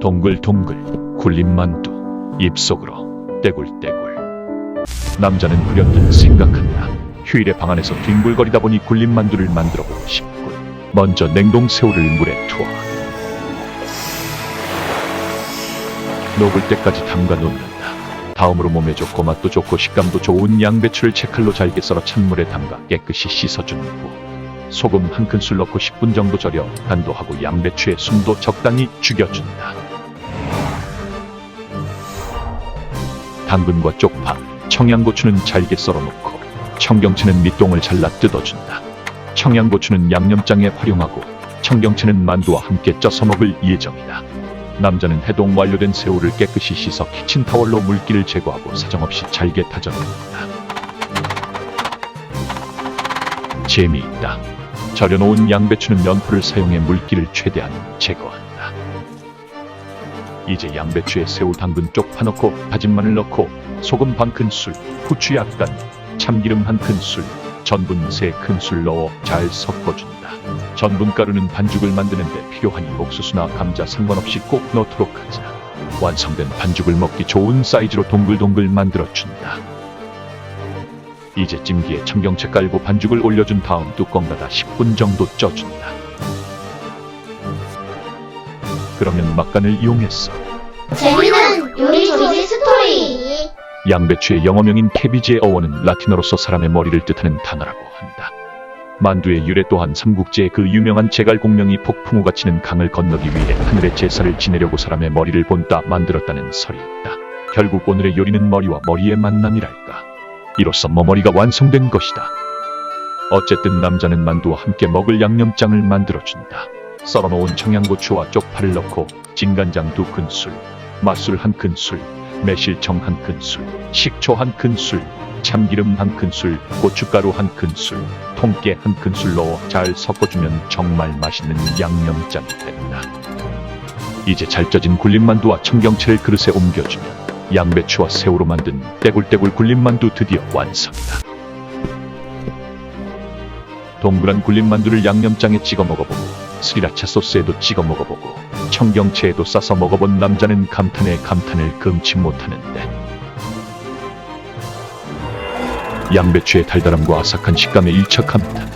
동글동글 굴린 만두 입속으로 떼굴떼굴. 남자는 불현듯 생각한다 휴일에 방 안에서 뒹굴거리다 보니 굴린 만두를 만들어 보고 싶군 먼저 냉동 새우를 물에 투어. 녹을 때까지 담가 놓는다. 다음으로 몸에 좋고 맛도 좋고 식감도 좋은 양배추를 채칼로 잘게 썰어 찬물에 담가 깨끗이 씻어준 후 소금 한 큰술 넣고 10분 정도 절여 간도 하고 양배추의 숨도 적당히 죽여준다. 당근과 쪽파, 청양고추는 잘게 썰어놓고 청경채는 밑동을 잘라 뜯어준다. 청양고추는 양념장에 활용하고 청경채는 만두와 함께 쪄서 먹을 예정이다. 남자는 해동 완료된 새우를 깨끗이 씻어 키친타월로 물기를 제거하고 사정없이 잘게 다져놓는다. 재미있다. 절여놓은 양배추는 면포를 사용해 물기를 최대한 제거한다. 이제 양배추에 새우, 당근, 쪽 파 넣고 다진 마늘 넣고 소금 반 큰술, 후추 약간, 참기름 한 큰술, 전분 세 큰술 넣어 잘 섞어준다. 전분 가루는 반죽을 만드는데 필요하니 옥수수나 감자 상관없이 꼭 넣도록 하자. 완성된 반죽을 먹기 좋은 사이즈로 동글동글 만들어준다. 이제 찜기에 청경채 깔고 반죽을 올려준 다음 뚜껑 닫아 10분 정도 쪄준다. 그러면 막간을 이용해서 재미는 요리 조리 스토리. 양배추의 영어명인 캐비지의 어원은 라틴어로서 사람의 머리를 뜻하는 단어라고 한다. 만두의 유래 또한 삼국지의 그 유명한 제갈 공명이 폭풍우가 치는 강을 건너기 위해 하늘의 제사를 지내려고 사람의 머리를 본따 만들었다는 설이 있다. 결국 오늘의 요리는 머리와 머리의 만남이랄까. 이로써 머머리가 완성된 것이다. 어쨌든 남자는 만두와 함께 먹을 양념장을 만들어준다. 썰어놓은 청양고추와 쪽파를 넣고 진간장 두 큰술, 맛술 한 큰술, 매실청 한 큰술, 식초 한 큰술, 참기름 한 큰술, 고춧가루 한 큰술, 통깨 한 큰술 넣어 잘 섞어주면 정말 맛있는 양념장이 된다. 이제 잘 쪄진 굴림만두와 청경채를 그릇에 옮겨주면 양배추와 새우로 만든 떼굴떼굴 굴림만두 드디어 완성이다. 동그란 굴림만두를 양념장에 찍어 먹어보고 스리라차 소스에도 찍어 먹어보고 청경채에도 싸서 먹어본 남자는 감탄에 감탄을 금치 못하는데 양배추의 달달함과 아삭한 식감에 일착합니다.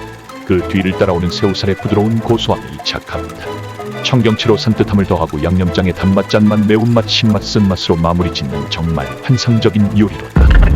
그 뒤를 따라오는 새우살의 부드러운 고소함이 이착합니다. 청경채로 산뜻함을 더하고 양념장의 단맛, 짠맛, 매운맛, 신맛, 쓴맛으로 마무리 짓는 정말 환상적인 요리로다.